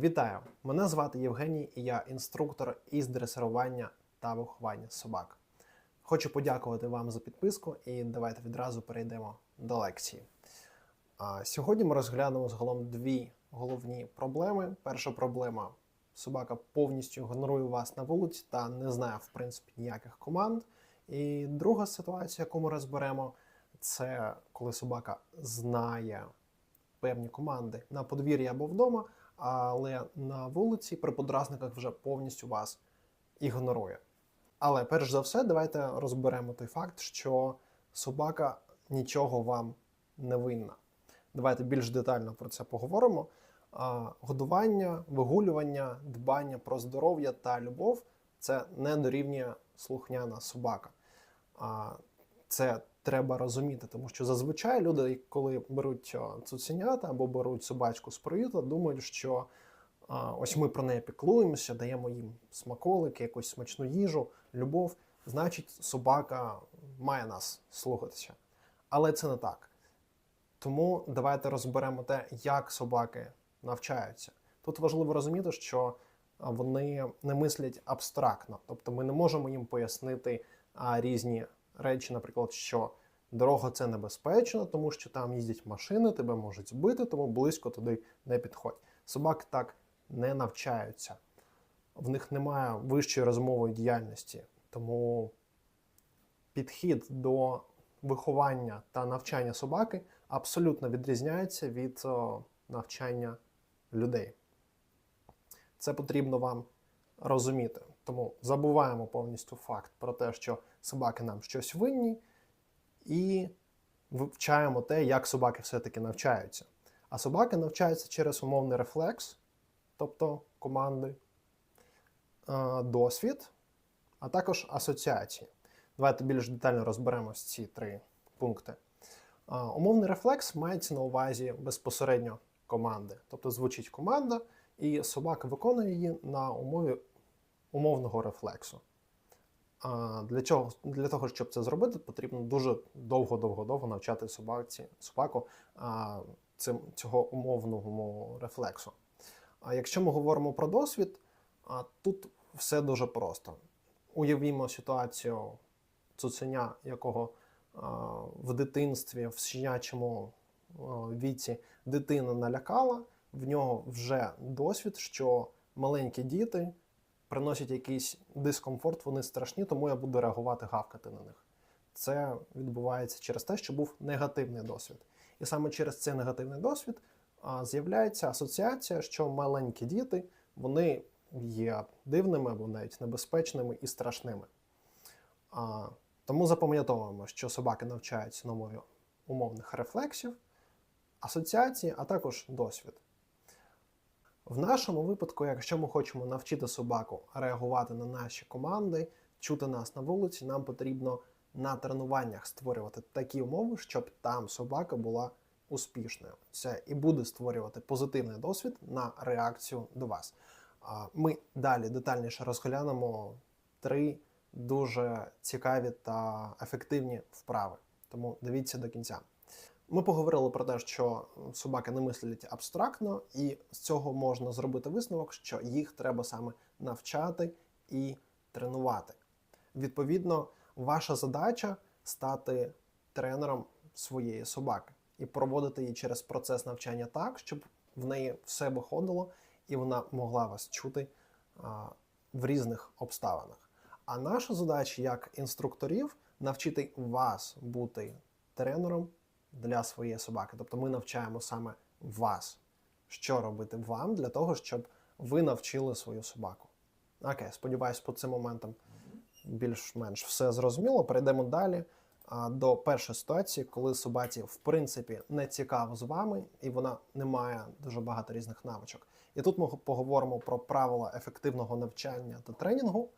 Вітаю! Мене звати Євгеній і я інструктор із дресирування та виховання собак. Хочу подякувати вам за підписку і давайте відразу перейдемо до лекції. А, Сьогодні ми розглянемо загалом дві головні проблеми. Перша проблема собака повністю ігнорує вас на вулиці та не знає, в принципі, ніяких команд. І друга ситуація, яку ми розберемо, це коли собака знає певні команди на подвір'ї або вдома, але на вулиці при подразниках вже повністю вас ігнорує. Але перш за все, давайте розберемо той факт, що собака нічого вам не винна. Давайте більш детально про це поговоримо. Годування, вигулювання, дбання про здоров'я та любов це не дорівнює слухняна собака. Це треба розуміти, тому що зазвичай люди, коли беруть цуценята або беруть собачку з приюта, думають, що а, ось ми про неї піклуємося, даємо їм смаколики, якусь смачну їжу, любов. Значить, собака має нас слухатися. Але це не так. Тому давайте розберемо те, як собаки навчаються. Тут важливо розуміти, що вони не мислять абстрактно, тобто ми не можемо їм пояснити а, різні речі, наприклад, що дорога це небезпечно, тому що там їздять машини, тебе можуть збити, тому близько туди не підходь. Собаки так не навчаються, в них немає вищої розмової діяльності, тому підхід до виховання та навчання собаки абсолютно відрізняється від навчання людей. Це потрібно вам розуміти. Тому забуваємо повністю факт про те, що собаки нам щось винні, і вивчаємо те, як собаки все-таки навчаються. А собаки навчаються через умовний рефлекс, тобто команди, е, досвід, а також асоціації. Давайте більш детально розберемо ці три пункти. Е, Умовний рефлекс мається на увазі безпосередньо команди. Тобто звучить команда, і собака виконує її на умові умовного рефлексу. А для, чого, для того, щоб це зробити, потрібно дуже довго-довго-довго навчати собаці, собаку а, цим, цього умовного рефлексу. А якщо ми говоримо про досвід, а, тут все дуже просто. Уявімо ситуацію цуценя, якого а, в дитинстві, в щенячому віці дитина налякала, в нього вже досвід, що маленькі діти приносять якийсь дискомфорт, вони страшні, тому я буду реагувати, гавкати на них. Це відбувається через те, що був негативний досвід. І саме через цей негативний досвід з'являється асоціація, що маленькі діти вони є дивними або навіть небезпечними і страшними. А, тому запам'ятовуємо, що собаки навчаються на мові умовних рефлексів, асоціації, а також досвід. В нашому випадку, якщо ми хочемо навчити собаку реагувати на наші команди, чути нас на вулиці, нам потрібно на тренуваннях створювати такі умови, щоб там собака була успішною. Це і буде створювати позитивний досвід на реакцію до вас. Ми далі детальніше розглянемо три дуже цікаві та ефективні вправи. Тому дивіться до кінця. Ми поговорили про те, що собаки не мислять абстрактно, і з цього можна зробити висновок, що їх треба саме навчати і тренувати. Відповідно, ваша задача стати тренером своєї собаки і проводити її через процес навчання так, щоб в неї все виходило і вона могла вас чути а, в різних обставинах. А наша задача як інструкторів навчити вас бути тренером для своєї собаки. Тобто ми навчаємо саме вас, що робити вам для того, щоб ви навчили свою собаку. Окей, сподіваюсь, по цим моментам більш-менш все зрозуміло. Перейдемо далі а, до першої ситуації, коли собаці в принципі не цікаво з вами, і вона не має дуже багато різних навичок. І тут ми поговоримо про правила ефективного навчання та тренінгу.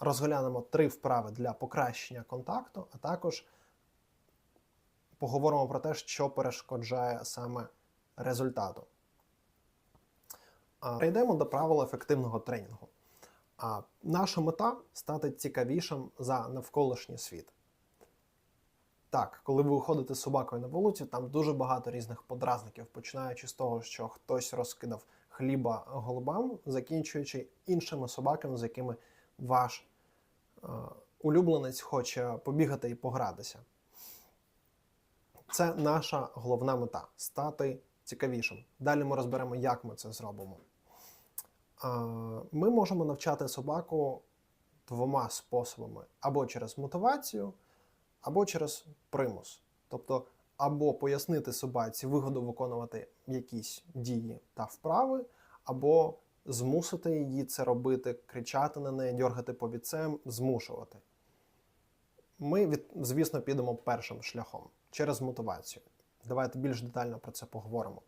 Розглянемо три вправи для покращення контакту, а також поговоримо про те, що перешкоджає саме результату. Перейдемо до правил ефективного тренінгу. А, Наша мета стати цікавішим за навколишній світ. Так, коли ви виходите з собакою на вулицю, там дуже багато різних подразників, починаючи з того, що хтось розкидав хліба голубам, закінчуючи іншими собаками, з якими ваш е, улюбленець хоче побігати і погратися. Це наша головна мета стати цікавішим. Далі ми розберемо, як ми це зробимо. Ми можемо навчати собаку двома способами: або через мотивацію, або через примус. Тобто, або пояснити собаці вигоду виконувати якісь дії та вправи, або змусити її це робити, кричати на неї, дергати повідцем, змушувати. Ми, звісно, підемо першим шляхом через мотивацію. Давайте більш детально про це поговоримо.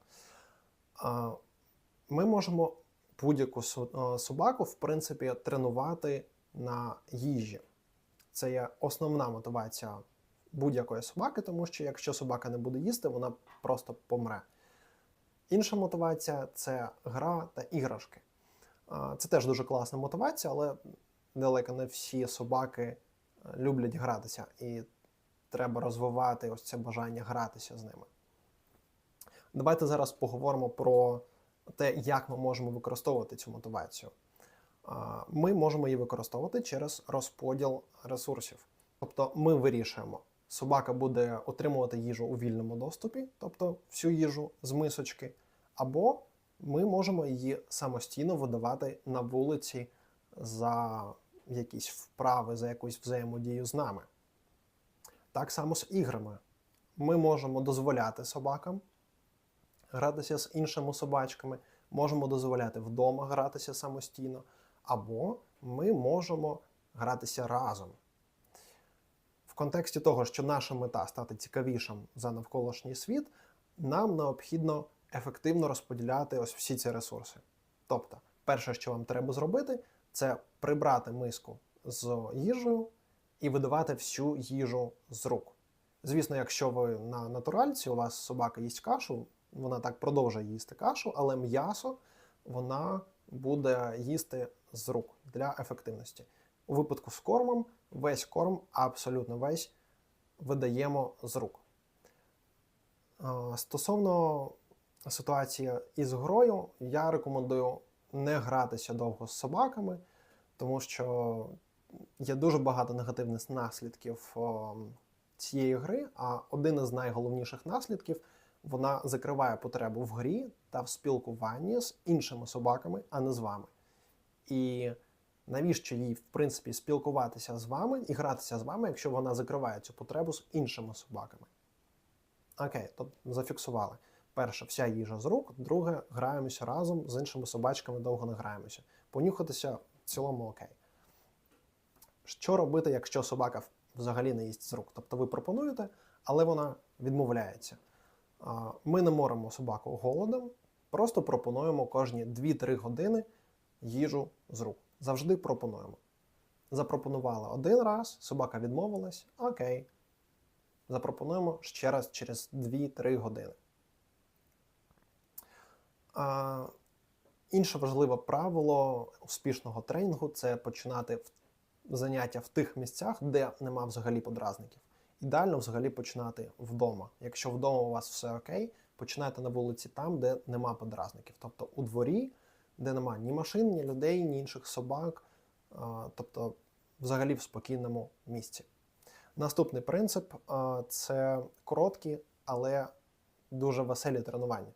Ми можемо будь-яку собаку, в принципі, тренувати на їжі. Це є основна мотивація будь-якої собаки, тому що якщо собака не буде їсти, вона просто помре. Інша мотивація це гра та іграшки. Це теж дуже класна мотивація, але далеко не всі собаки люблять гратися, і треба розвивати ось це бажання гратися з ними. Давайте зараз поговоримо про те, як ми можемо використовувати цю мотивацію. Ми можемо її використовувати через розподіл ресурсів. Тобто ми вирішуємо, собака буде отримувати їжу у вільному доступі, тобто всю їжу з мисочки, або ми можемо її самостійно видавати на вулиці за якісь вправи, за якусь взаємодію з нами. Так само з іграми. Ми можемо дозволяти собакам гратися з іншими собачками, можемо дозволяти вдома гратися самостійно, або ми можемо гратися разом. В контексті того, що наша мета стати цікавішим за навколишній світ, нам необхідно ефективно розподіляти ось всі ці ресурси. Тобто, перше, що вам треба зробити, це прибрати миску з їжею і видавати всю їжу з рук. Звісно, якщо ви на натуральці, у вас собака їсть кашу, вона так продовжує їсти кашу, але м'ясо вона буде їсти з рук для ефективності. У випадку з кормом, весь корм, абсолютно весь, видаємо з рук. Стосовно ситуації із грою, я рекомендую не гратися довго з собаками, тому що є дуже багато негативних наслідків цієї гри, а один із найголовніших наслідків вона закриває потребу в грі та в спілкуванні з іншими собаками, а не з вами. І навіщо їй, в принципі, спілкуватися з вами і гратися з вами, якщо вона закриває цю потребу з іншими собаками? Окей, тобто зафіксували. Перше, вся їжа з рук, друге, граємося разом з іншими собачками, довго не граємося. Понюхатися цілому окей. Що робити, якщо собака взагалі не їсть з рук? Тобто ви пропонуєте, але вона відмовляється. Ми не моримо собаку голодом, просто пропонуємо кожні 2-3 години їжу з рук. Завжди пропонуємо. Запропонували один раз, собака відмовилась, окей. Запропонуємо ще раз через 2-3 години. Інше важливе правило успішного тренінгу це починати заняття в тих місцях, де нема взагалі подразників. Ідеально взагалі починати вдома. Якщо вдома у вас все окей, починайте на вулиці там, де нема подразників. Тобто у дворі, де нема ні машин, ні людей, ні інших собак, тобто взагалі в спокійному місці. Наступний принцип це короткі, але дуже веселі тренування.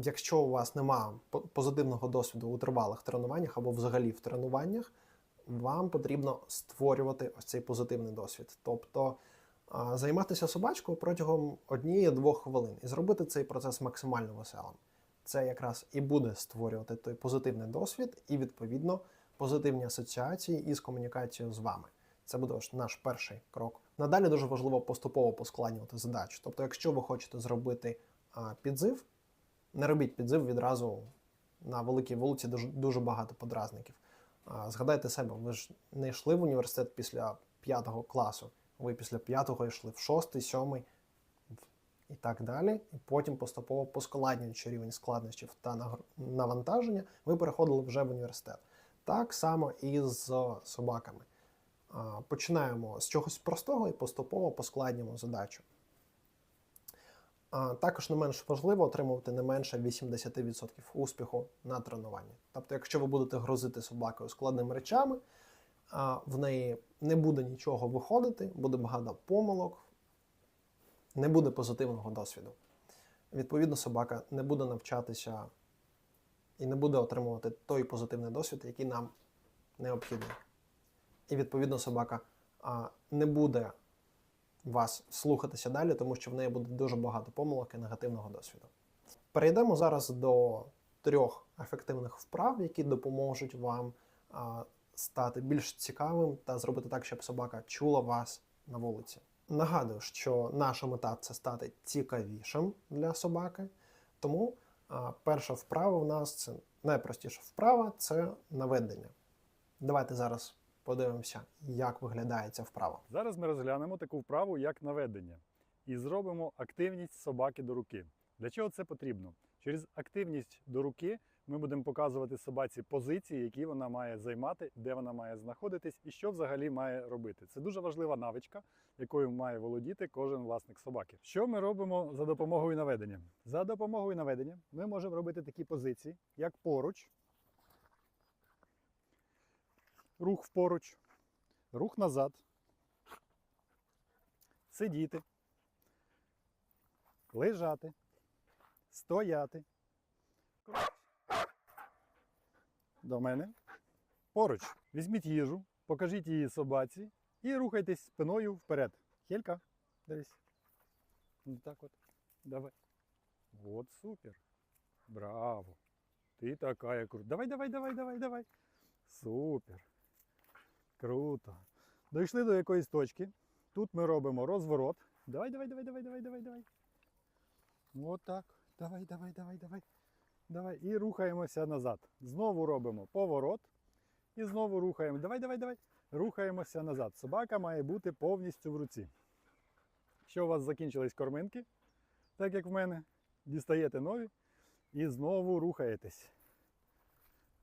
Якщо у вас нема позитивного досвіду у тривалих тренуваннях або взагалі в тренуваннях, вам потрібно створювати ось цей позитивний досвід. Тобто займатися собачкою протягом однієї-двох хвилин і зробити цей процес максимально веселим. Це якраз і буде створювати той позитивний досвід, і відповідно позитивні асоціації із комунікацією з вами. Це буде наш перший крок. Надалі дуже важливо поступово поскладнювати задачу. Тобто, якщо ви хочете зробити підзив, не робіть підзив відразу на великій вулиці, дуже, дуже багато подразників. Згадайте себе, ви ж не йшли в університет після п'ятого класу. Ви після п'ятого йшли в шостий, сьомий в- і так далі. І потім поступово поскладнюючи рівень складнощів та навантаження, ви переходили вже в університет. Так само і з собаками. Починаємо з чогось простого і поступово поскладнюємо задачу. Також не менш важливо отримувати не менше 80% успіху на тренуванні. Тобто, якщо ви будете грузити собакою складними речами, в неї не буде нічого виходити, буде багато помилок, не буде позитивного досвіду. Відповідно, собака не буде навчатися і не буде отримувати той позитивний досвід, який нам необхідний. І відповідно собака не буде вас слухатися далі, тому що в неї буде дуже багато помилок і негативного досвіду. Перейдемо зараз до трьох ефективних вправ, які допоможуть вам а, стати більш цікавим та зробити так, щоб собака чула вас на вулиці. Нагадую, що наша мета це стати цікавішим для собаки. Тому а, перша вправа в нас це найпростіша вправа це наведення. Давайте зараз подивимося, як виглядає ця вправа. Зараз ми розглянемо таку вправу, як наведення, і зробимо активність собаки до руки. Для чого це потрібно? Через активність до руки ми будемо показувати собаці позиції, які вона має займати, де вона має знаходитись і що взагалі має робити. Це дуже важлива навичка, якою має володіти кожен власник собаки. Що ми робимо за допомогою наведення? За допомогою наведення ми можемо робити такі позиції, як поруч, рух впоруч, рух назад, сидіти, лежати, стояти. До мене. Поруч. Візьміть їжу, покажіть її собаці і рухайтесь спиною вперед. Хелька, дивись. Ну, Так от. Давай. От супер. Браво. Ти така крута. Давай, давай, давай, давай, давай. Супер. Круто. Дійшли до якоїсь точки. Тут ми робимо розворот. Давай, давай, давай, давай, давай, давай, давай. От так. Давай, давай, давай, давай. Давай. І рухаємося назад. Знову робимо поворот. І знову рухаємо. Давай, давай, давай. Рухаємося назад. Собака має бути повністю в руці. Якщо у вас закінчились корминки, так як в мене, дістаєте нові і знову рухаєтесь.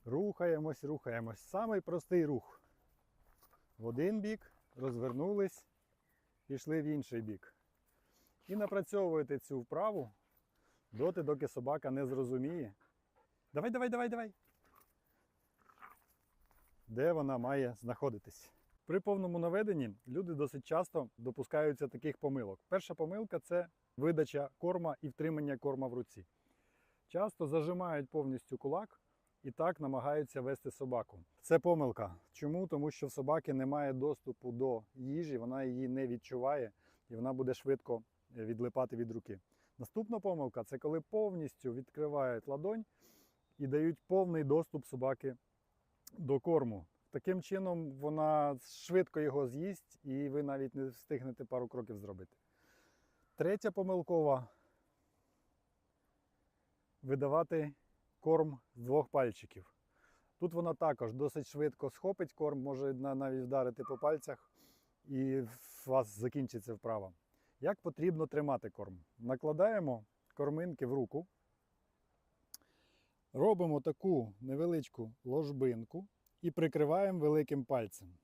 Рухаємось, рухаємось. Самий простий рух. В один бік, розвернулись, пішли в інший бік. І напрацьовуєте цю вправу доти, доки собака не зрозуміє. Давай, давай, давай, давай. Де вона має знаходитись? При повному наведенні люди досить часто допускаються таких помилок. Перша помилка це видача корма і втримання корма в руці. Часто зажимають повністю кулак і так намагаються вести собаку. Це помилка. Чому? Тому що в собаки немає доступу до їжі, вона її не відчуває і вона буде швидко е, відлипати від руки. Наступна помилка це коли повністю відкривають ладонь і дають повний доступ собаки до корму. Таким чином вона швидко його з'їсть, і ви навіть не встигнете пару кроків зробити. Третя помилкова видавати корм з двох пальчиків. Тут вона також досить швидко схопить корм, може навіть вдарити по пальцях, і у вас закінчиться вправа. Як потрібно тримати корм? Накладаємо корминки в руку, робимо таку невеличку ложбинку і прикриваємо великим пальцем.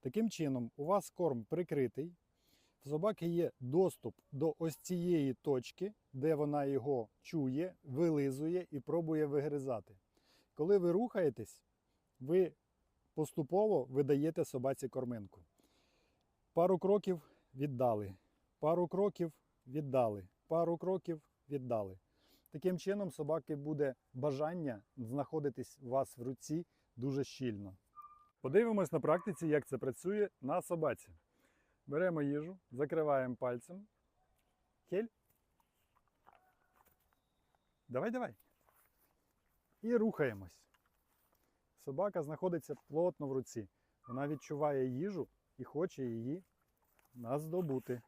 Таким чином, у вас корм прикритий, в собаки є доступ до ось цієї точки, де вона його чує, вилизує і пробує вигризати. Коли ви рухаєтесь, ви поступово видаєте собаці корминку. Пару кроків віддали, пару кроків віддали, пару кроків віддали. Таким чином, собаки буде бажання знаходитись у вас в руці дуже щільно. Подивимось на практиці, як це працює на собаці. Беремо їжу, закриваємо пальцем. Кель. Давай, давай. І рухаємось. Собака знаходиться плотно в руці. Вона відчуває їжу і хоче її наздобути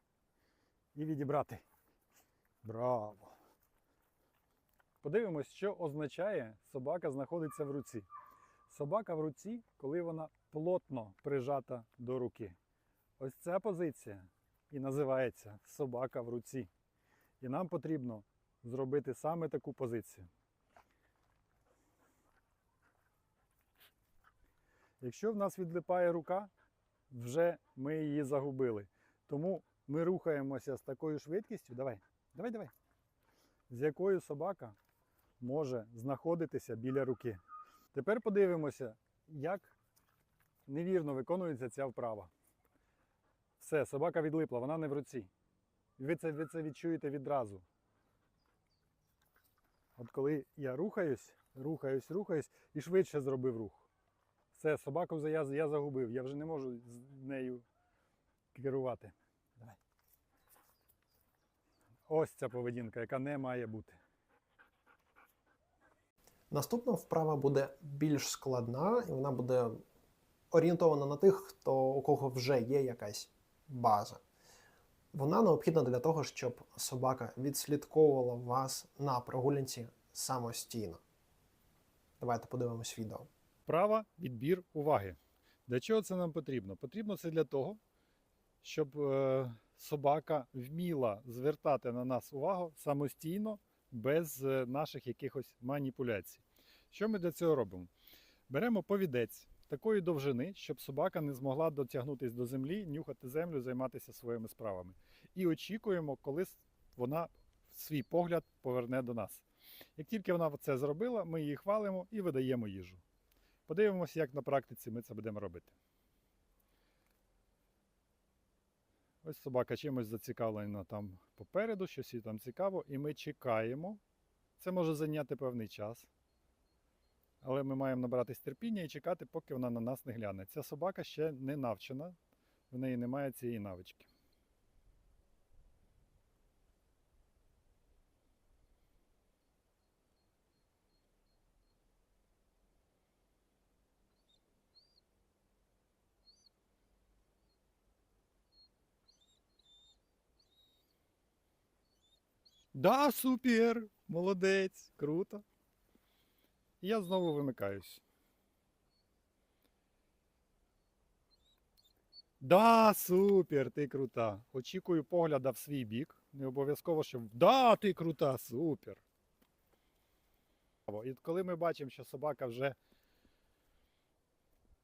і відібрати. Браво! Подивимось, що означає собака знаходиться в руці. Собака в руці, коли вона плотно прижата до руки. Ось ця позиція і називається собака в руці. І нам потрібно зробити саме таку позицію. Якщо в нас відлипає рука, вже ми її загубили. Тому ми рухаємося з такою швидкістю. Давай, давай, давай. з якою собака може знаходитися біля руки. Тепер подивимося, як невірно виконується ця вправа. Все, собака відлипла, вона не в руці. Ви це, ви це відчуєте відразу. От коли я рухаюсь, рухаюсь, рухаюсь і швидше зробив рух. Все, собаку я, я загубив, я вже не можу з нею керувати. Давай. Ось ця поведінка, яка не має бути. Наступна вправа буде більш складна, і вона буде орієнтована на тих, хто у кого вже є якась база. Вона необхідна для того, щоб собака відслідковувала вас на прогулянці самостійно. Давайте подивимось відео. Права відбір уваги. Для чого це нам потрібно? Потрібно це для того, щоб е, собака вміла звертати на нас увагу самостійно, без е, наших якихось маніпуляцій. Що ми для цього робимо? Беремо повідець такої довжини, щоб собака не змогла дотягнутися до землі, нюхати землю, займатися своїми справами. І очікуємо, коли вона свій погляд поверне до нас. Як тільки вона це зробила, ми її хвалимо і видаємо їжу. Подивимося, як на практиці ми це будемо робити. Ось собака чимось зацікавлена там попереду, щось їй там цікаво, і ми чекаємо. Це може зайняти певний час. Але ми маємо набратись терпіння і чекати, поки вона на нас не гляне. Ця собака ще не навчена, в неї немає цієї навички. Да, супер! Молодець, круто. Я знову вимикаюсь. Да, супер, ти крута. Очікую погляда в свій бік. Не обов'язково, що да, ти крута, супер. І коли ми бачимо, що собака вже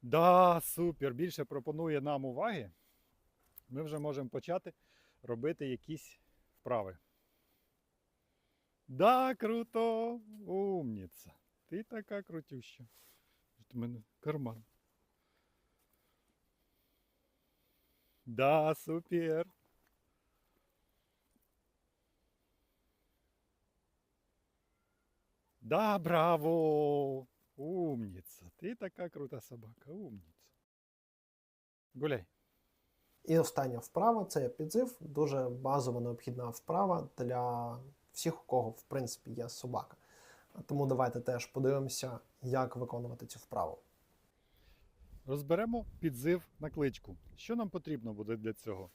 да, супер, більше пропонує нам уваги, ми вже можемо почати робити якісь вправи. Да, круто! Умніця. Ти така крутюща. От у мене карман. Да, супер. Да, браво! Умніця. Ти така крута собака, умніця. Гуляй. І остання вправа це підзив, дуже базово необхідна вправа для всіх, у кого в принципі є собака. Тому давайте теж подивимося, як виконувати цю вправу. Розберемо підзив на кличку. Що нам потрібно буде для цього?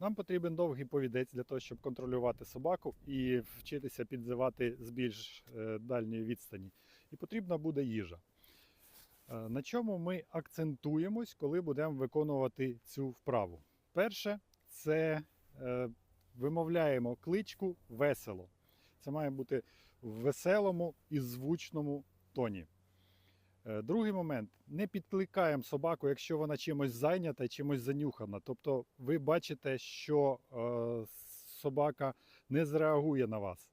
Нам потрібен довгий повідець для того, щоб контролювати собаку і вчитися підзивати з більш е, дальньої відстані. І потрібна буде їжа. Е, На чому ми акцентуємось, коли будемо виконувати цю вправу? Перше, це е, вимовляємо кличку весело. Це має бути в веселому і звучному тоні. Е, Другий момент не підкликаємо собаку, якщо вона чимось зайнята, чимось занюхана. Тобто ви бачите, що е, собака не зреагує на вас.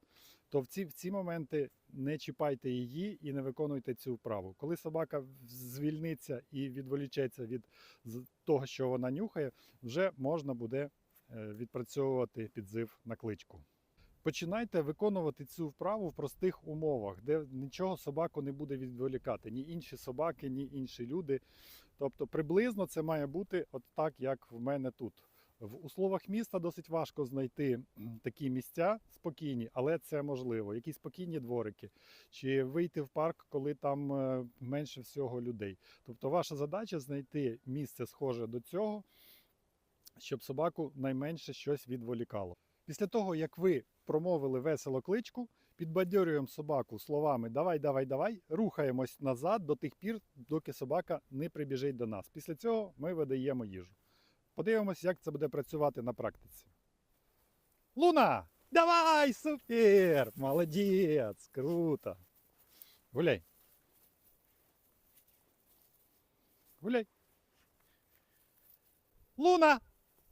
То в ці, в ці моменти не чіпайте її і не виконуйте цю вправу. Коли собака звільниться і відволічеться від того, що вона нюхає, вже можна буде е, відпрацьовувати підзив на кличку. Починайте виконувати цю вправу в простих умовах, де нічого собаку не буде відволікати, ні інші собаки, ні інші люди. Тобто приблизно це має бути от так, як в мене тут. В условах міста досить важко знайти такі місця спокійні, але це можливо. Якісь спокійні дворики, чи вийти в парк, коли там е, менше всього людей. Тобто, ваша задача знайти місце схоже до цього, щоб собаку найменше щось відволікало. Після того, як ви промовили весело кличку, підбадьорюємо собаку словами Давай, давай, давай, рухаємось назад до тих пір, доки собака не прибіжить до нас. Після цього ми видаємо їжу. Подивимось, як це буде працювати на практиці. Луна! Давай! Супер! Молодець! Круто! Гуляй! Гуляй! Луна!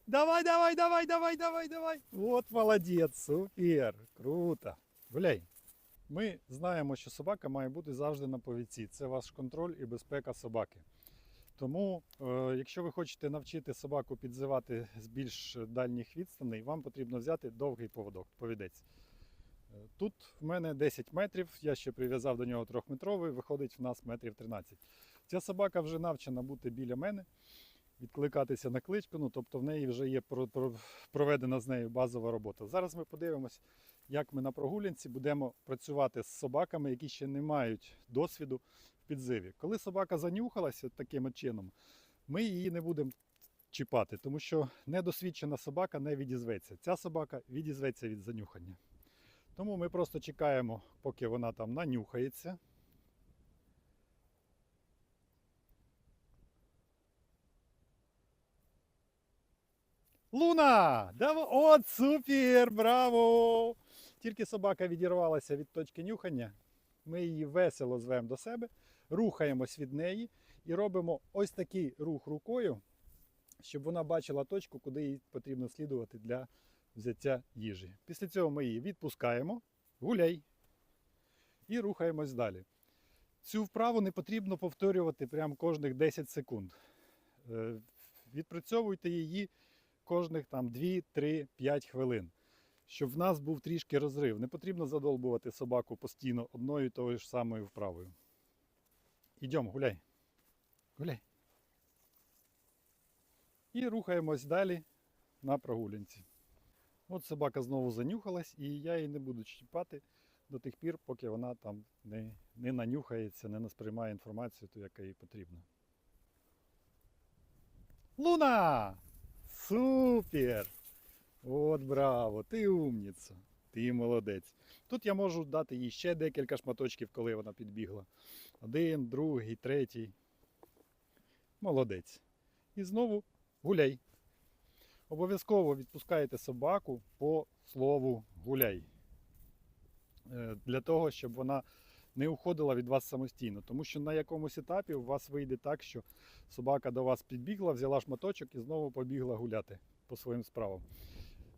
Давай, давай, давай, давай, давай, давай. Вот молодец, супер, круто. Гуляй. Ми знаємо, що собака має бути завжди на повідці. Це ваш контроль і безпека собаки. Тому, е, якщо ви хочете навчити собаку підзивати з більш дальніх відстаней, вам потрібно взяти довгий поводок, повідець. Е, Тут в мене 10 метрів, я ще прив'язав до нього трьохметровий, виходить в нас метрів 13. Ця собака вже навчена бути біля мене, відкликатися на кличку, ну, тобто в неї вже є про- про- проведена з нею базова робота. Зараз ми подивимось, як ми на прогулянці будемо працювати з собаками, які ще не мають досвіду в підзиві. Коли собака занюхалася таким чином, ми її не будемо чіпати, тому що недосвідчена собака не відізветься. Ця собака відізветься від занюхання. Тому ми просто чекаємо, поки вона там нанюхається. Луна! Дав- От супер! Браво! Тільки собака відірвалася від точки нюхання. Ми її весело звемо до себе, рухаємось від неї і робимо ось такий рух рукою, щоб вона бачила точку, куди їй потрібно слідувати для взяття їжі. Після цього ми її відпускаємо, гуляй, і рухаємось далі. Цю вправу не потрібно повторювати прямо кожних 10 секунд. Е, Відпрацьовуйте її кожних там 2, 3, 5 хвилин, щоб в нас був трішки розрив. Не потрібно задолбувати собаку постійно одною і тою ж самою вправою. Ідемо, гуляй. Гуляй. І рухаємось далі на прогулянці. От собака знову занюхалась, і я її не буду чіпати до тих пір, поки вона там не, не нанюхається, не сприймає інформацію, ту, яка їй потрібна. Луна! Супер! От браво! Ти умніця! Ти молодець. Тут я можу дати їй ще декілька шматочків, коли вона підбігла. Один, другий, третій. Молодець. І знову гуляй. Обов'язково відпускаєте собаку по слову гуляй. Е, Для того, щоб вона не уходила від вас самостійно. Тому що на якомусь етапі у вас вийде так, що собака до вас підбігла, взяла шматочок і знову побігла гуляти по своїм справам.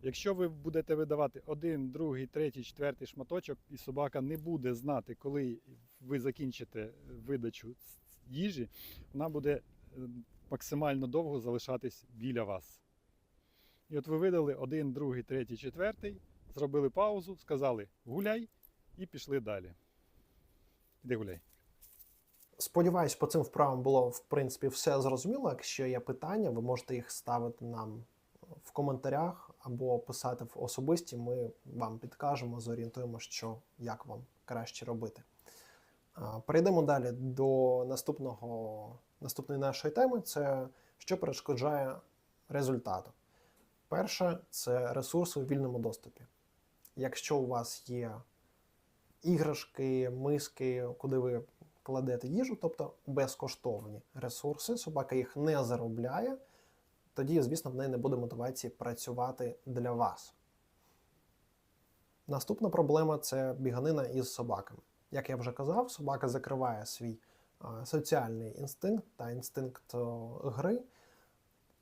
Якщо ви будете видавати один, другий, третій, четвертий шматочок, і собака не буде знати, коли ви закінчите видачу їжі, вона буде е, максимально довго залишатись біля вас. І от ви видали один, другий, третій, четвертий, зробили паузу, сказали гуляй і пішли далі. Іди гуляй. Сподіваюсь, по цим вправам було в принципі все зрозуміло. Якщо є питання, ви можете їх ставити нам в коментарях або писати в особисті. Ми вам підкажемо, зорієнтуємо, що як вам краще робити. Перейдемо далі до наступного, наступної нашої теми: це що перешкоджає результату. Перше це ресурси у вільному доступі. Якщо у вас є іграшки, миски, куди ви кладете їжу, тобто безкоштовні ресурси, собака їх не заробляє, тоді, звісно, в неї не буде мотивації працювати для вас. Наступна проблема це біганина із собаками. Як я вже казав, собака закриває свій соціальний інстинкт та інстинкт гри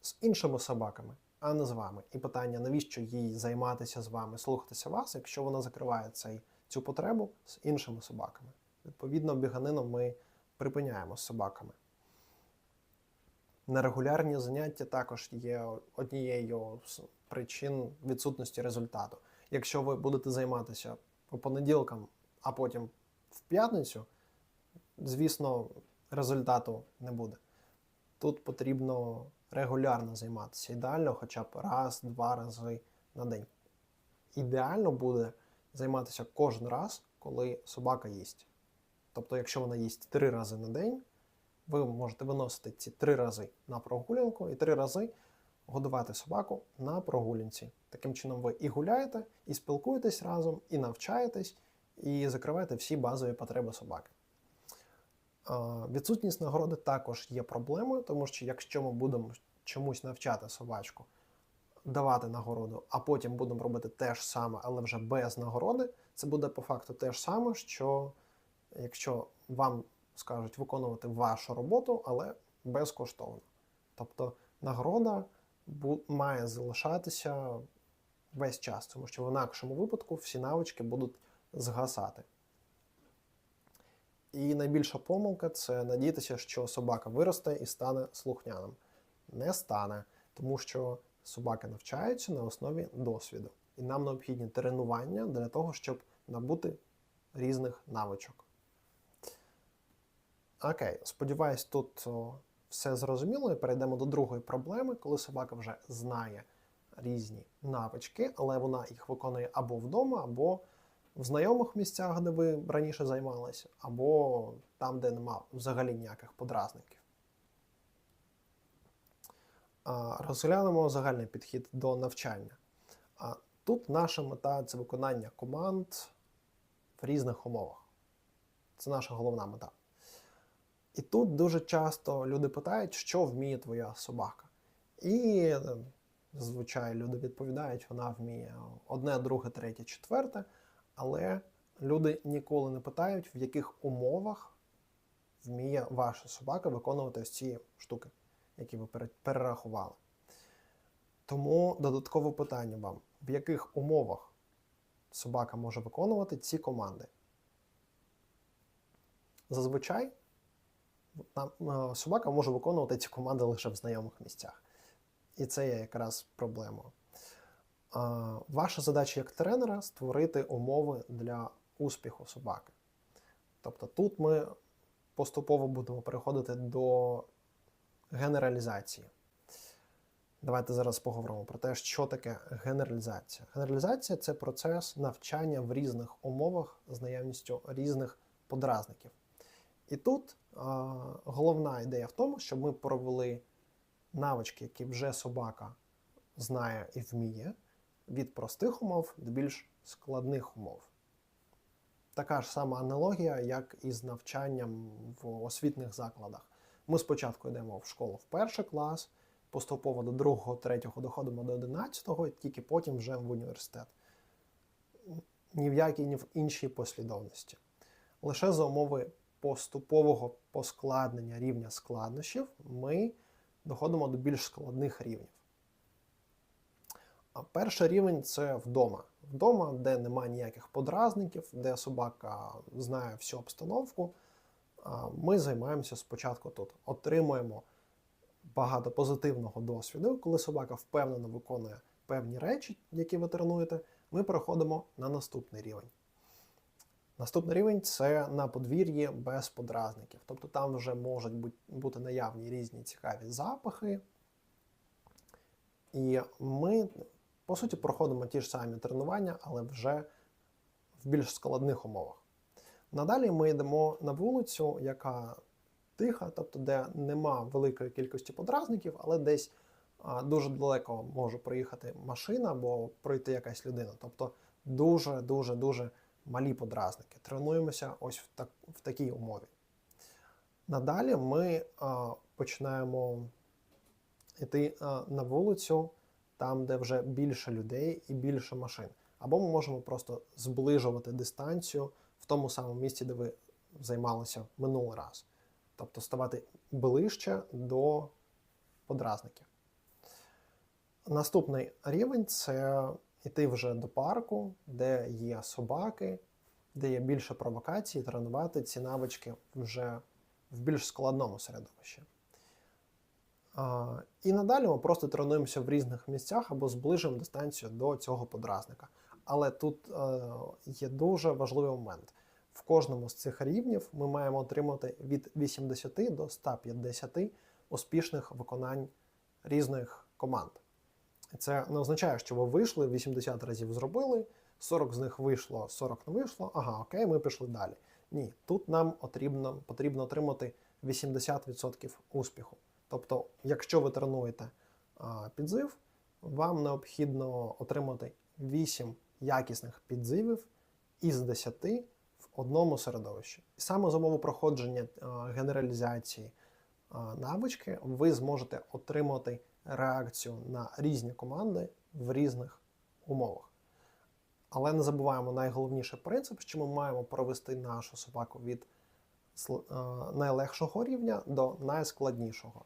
з іншими собаками, а не з вами. І питання, навіщо їй займатися з вами, слухатися вас, якщо вона закриває цей, цю потребу з іншими собаками. Відповідно, біганину ми припиняємо з собаками. Нерегулярні заняття також є однією з причин відсутності результату. Якщо ви будете займатися по понеділкам, а потім в п'ятницю, звісно, результату не буде. Тут потрібно регулярно займатися. Ідеально хоча б раз-два рази на день. Ідеально буде займатися кожен раз, коли собака їсть. Тобто, якщо вона їсть три рази на день, ви можете виносити ці три рази на прогулянку і три рази годувати собаку на прогулянці. Таким чином, ви і гуляєте, і спілкуєтесь разом, і навчаєтесь, і закриваєте всі базові потреби собаки. Відсутність нагороди також є проблемою, тому що якщо ми будемо чомусь навчати собачку, давати нагороду, а потім будемо робити те ж саме, але вже без нагороди, це буде по факту те ж саме, що якщо вам скажуть виконувати вашу роботу, але безкоштовно. Тобто нагорода має залишатися весь час, тому що в інакшому випадку всі навички будуть згасати. І найбільша помилка це надіятися, що собака виросте і стане слухняним. Не стане, тому що собаки навчаються на основі досвіду. І нам необхідні тренування для того, щоб набути різних навичок. Окей, сподіваюсь, тут все зрозуміло і перейдемо до другої проблеми, коли собака вже знає різні навички, але вона їх виконує або вдома, або в знайомих місцях, де ви раніше займалися, або там, де нема взагалі ніяких подразників. Розглянемо загальний підхід до навчання. Тут наша мета це виконання команд в різних умовах. Це наша головна мета. І тут дуже часто люди питають, що вміє твоя собака. І зазвичай люди відповідають, вона вміє одне, друге, третє, четверте, але люди ніколи не питають, в яких умовах вміє ваша собака виконувати ось ці штуки, які ви перерахували. Тому додаткове питання вам: в яких умовах собака може виконувати ці команди? Зазвичай е, собака може виконувати ці команди лише в знайомих місцях. І це є якраз проблемою. А, Ваша задача як тренера створити умови для успіху собаки. Тобто тут ми поступово будемо переходити до генералізації. Давайте зараз поговоримо про те, що таке генералізація. Генералізація це процес навчання в різних умовах з наявністю різних подразників. І тут а, головна ідея в тому, щоб ми провели навички, які вже собака знає і вміє, від простих умов до більш складних умов. Така ж сама аналогія, як і з навчанням в освітніх закладах. Ми спочатку йдемо в школу в перший клас, поступово до другого, третього доходимо до одинадцятого, тільки потім вже в університет. Ні в якій, ні в іншій послідовності. Лише за умови поступового поскладнення рівня складнощів ми доходимо до більш складних рівнів. А перший рівень це вдома. Вдома, де немає ніяких подразників, де собака знає всю обстановку. Ми займаємося спочатку тут. Отримуємо багато позитивного досвіду, коли собака впевнено виконує певні речі, які ви тренуєте, ми переходимо на наступний рівень. Наступний рівень це на подвір'ї без подразників. Тобто там вже можуть бути наявні різні цікаві запахи. І ми, по суті, проходимо ті ж самі тренування, але вже в більш складних умовах. Надалі ми йдемо на вулицю, яка тиха, тобто де нема великої кількості подразників, але десь а, дуже далеко може проїхати машина або пройти якась людина. Тобто дуже, дуже, дуже малі подразники. Тренуємося ось в, так, в такій умові. Надалі ми а, починаємо йти а, на вулицю, там, де вже більше людей і більше машин. Або ми можемо просто зближувати дистанцію в тому самому місці, де ви займалися минулий раз. Тобто ставати ближче до подразників. Наступний рівень це йти вже до парку, де є собаки, де є більше провокацій, тренувати ці навички вже в більш складному середовищі. І надалі ми просто тренуємося в різних місцях або зближуємо дистанцію до цього подразника. Але тут е, є дуже важливий момент. В кожному з цих рівнів ми маємо отримати від 80 до 150 успішних виконань різних команд. Це не означає, що ви вийшли, 80 разів зробили, 40 з них вийшло, 40 не вийшло. Ага, окей, ми пішли далі. Ні, тут нам потрібно, потрібно отримати 80% успіху. Тобто, якщо ви тренуєте а, підзив, вам необхідно отримати 8 якісних підзивів із 10 в одному середовищі. І саме за умови проходження генералізації навички ви зможете отримати реакцію на різні команди в різних умовах. Але не забуваємо найголовніший принцип, що ми маємо провести нашу собаку від е, найлегшого рівня до найскладнішого.